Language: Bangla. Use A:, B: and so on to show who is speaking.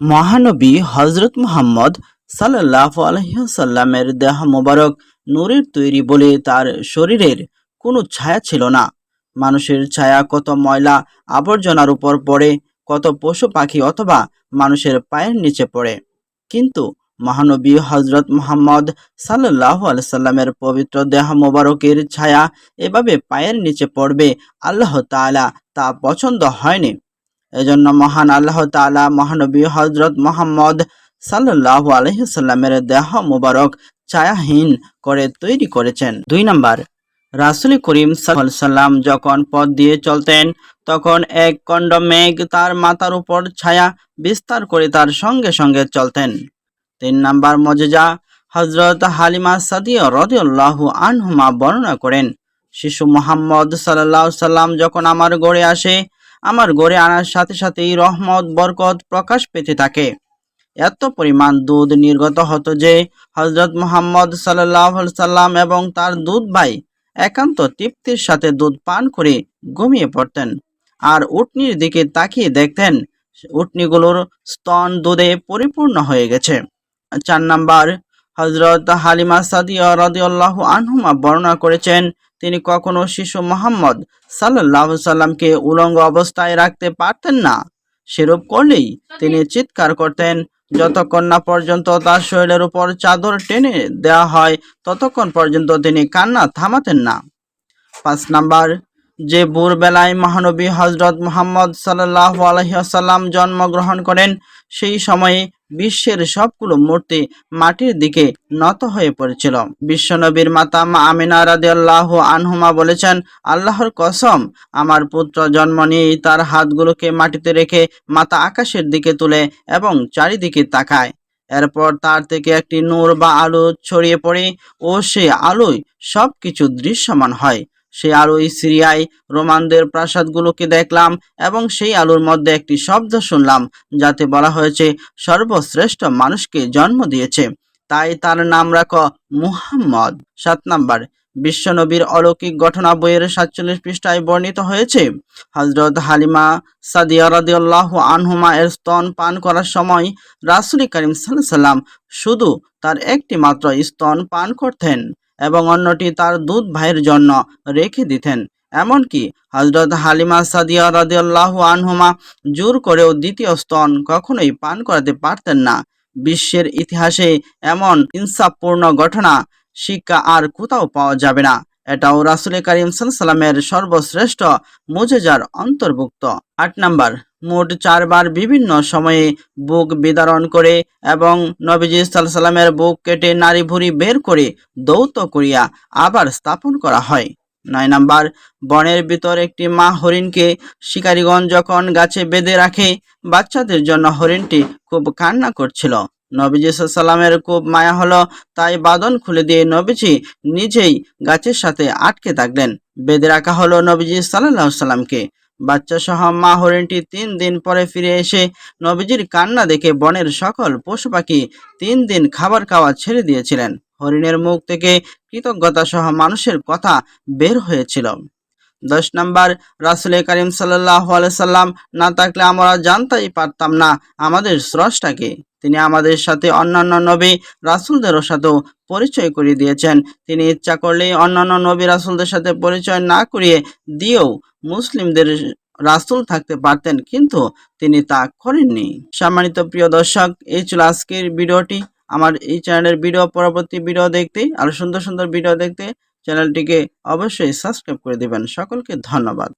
A: মহানবী হজরত মোহাম্মদ সাল্লাহ আলহিসাল্লামের দেহ মোবারক নূরের তৈরি বলে তার শরীরের কোনো ছায়া ছিল না। মানুষের ছায়া কত ময়লা আবর্জনার উপর পড়ে, কত পশু পাখি অথবা মানুষের পায়ের নিচে পড়ে। কিন্তু মহানবী হজরত মোহাম্মদ সাল্লাহ আলসাল্লামের পবিত্র দেহ মোবারকের ছায়া এভাবে পায়ের নিচে পড়বে, আল্লাহ তাআলা তা পছন্দ হয়নি। এজন্য মহান আল্লাহ তাআলা, মহানবী হজরত মোহাম্মদ সাল্লাহ আলহিসাল্লামের দেহ মোবারক ছায়াহীন করে তৈরি করেছেন। দুই নাম্বার, রাসুল করিম সাল্লাম যখন পথ দিয়ে চলতেন, তখন এক কণ্ড মেঘ তার মাথার উপর ছায়া বিস্তার করে তার সঙ্গে সঙ্গে চলতেন। তিন নাম্বার, মজেজা হজরত হালিমা সাদিয়া রদিউল্লাহু আনহুমা বর্ণনা করেন, শিশু মোহাম্মদ সাল্লাহ সাল্লাম যখন আমার গড়ে আসে আমার গড়ে আনার সাথে সাথেই রহমত, বরকত প্রকাশ পেতে থাকে। এত পরিমাণ দুধ নির্গত হতো যে হজরত মোহাম্মদ সাল্লাহ সাল্লাম এবং তার দুধ ভাই একান্ত তৃপ্তির সাথে দুধ পান করে ঘুমিয়ে পড়তেন। আর উটনির দিকে তাকিয়ে দেখতেন, উটনিগুলোর স্তন দুধে পরিপূর্ণ হয়ে গেছে। চার নাম্বার হজরত হালিমা সাদিয়া রদিউল্লাহ আনহুমা বর্ণনা করেছেন তিনি কখনো শিশু মোহাম্মদ সাল্লাহ সাল্লামকে উলঙ্গ অবস্থায় রাখতে পারতেন না। সেরূপ করলেই তিনি চিৎকার করতেন, যতক্ষণ না পর্যন্ত তার শরীরের উপর চাদর টেনে দেওয়া হয়, ততক্ষণ পর্যন্ত তিনি কান্না থামাতেন না। পাঁচ নাম্বার, যে ভোরবেলায় মহানবী হজরত মুহাম্মদ সাল্লাহ আলহিহাসাল্লাম জন্মগ্রহণ করেন, সেই সময়ে বিশ্বের সবগুলো মূর্তি মাটির দিকে নত হয়ে পড়েছিল। বিশ্বনবীর মাতা মা আমিনা রাদিয়াল্লাহু আনহুমা বলেছেন, আল্লাহর কসম, আমার পুত্র জন্ম নিয়েই তার হাতগুলোকে মাটিতে রেখে মাতা আকাশের দিকে তুলে এবং চারিদিকে তাকায়। এরপর তার থেকে একটি নূর বা আলো ছড়িয়ে পড়ে ও সে আলোয় সব কিছু দৃশ্যমান হয়। সেই আলোয় সিরিয়ায় রোমানদের প্রাসাদগুলোকে দেখলাম এবং সেই আলোর মধ্যে একটি শব্দ শুনলাম, যাতে বলা হয়েছে সর্বশ্রেষ্ঠ মানুষকে জন্ম দিয়েছে। তাই তার নাম রাখো মুহাম্মদ। সাত নাম্বার, বিশ্বনবীর অলৌকিক ঘটনা বইয়ের সাতচল্লিশ পৃষ্ঠায় বর্ণিত হয়েছে। হজরত হালিমা সাদিয়া আনহুমা এর স্তন পান করার সময় রাসুল করিম সাল্লাম শুধু তার একটি মাত্র স্তন পান করতেন। এবং অন্যটি তার দুধ ভাইয়ের জন্য রেখে দিতেন। এমনকি হজরত হালিমা সাদিয়া রাদিয়াল্লাহ আনহুমা জোর করেও দ্বিতীয় স্তন কখনোই পান করাতে পারতেন না। বিশ্বের ইতিহাসে এমন ইনসাফপূর্ণ ঘটনা শিক্ষা আর কোথাও পাওয়া যাবে না। এটাও রাসুল করিম সাল্লামের সর্বশ্রেষ্ঠ মুজেজার অন্তর্ভুক্ত। আট নাম্বার, মোট চারবার বিভিন্ন সময়ে বুক বিদারণ করে এবং নবীজি সাল্লামের বুক কেটে নারী ভুড়ি বের করে দৌত করিয়া আবার স্থাপন করা হয়। নয় নাম্বার, বনের ভিতর একটি মা হরিণকে শিকারীগণ যখন গাছে বেঁধে রাখে, বাচ্চাদের জন্য হরিণটি খুব কান্না করছিল। নবীজি সাল্লামের খুব মায়া হলো, তাই বাদন খুলে দিয়ে নবীজি নিজেই গাছের সাথে আটকে থাকলেন। বেঁধে রাখা হলো নবীজি সাল্লাহ সাল্লামকে বাচ্চা সহ মা হরিণটি তিন দিন পরে ফিরে এসে নবীজির কান্না দেখে বনের সকল পশু পাখি তিন দিন খাবার খাওয়া ছেড়ে দিয়েছিলেন। হরিণের মুখ থেকে কৃতজ্ঞতা সহ মানুষের কথা বের হয়েছিল। দশ নম্বর রাসুল করিম সাল্লাহ সাল্লাম না থাকলে আমরা জানতেই পারতাম না আমাদের স্রষ্টাকে। তিনি আমাদের সাথে অন্যান্য নবী রাসুলদেরও সাথেও পরিচয় করিয়ে দিয়েছেন। তিনি ইচ্ছা করলেই অন্যান্য নবী রাসুলদের সাথে পরিচয় না করিয়ে দিয়েও মুসলিমদের রাসুল থাকতে পারতেন, কিন্তু তিনি তা করেননি। সম্মানিত প্রিয় দর্শক, এই ছিল আজকের ভিডিওটি। আমার এই চ্যানেলের ভিডিও, পরবর্তী ভিডিও দেখতে আরও সুন্দর সুন্দর ভিডিও দেখতে চ্যানেলটিকে অবশ্যই সাবস্ক্রাইব করে দিবেন। সকলকে ধন্যবাদ।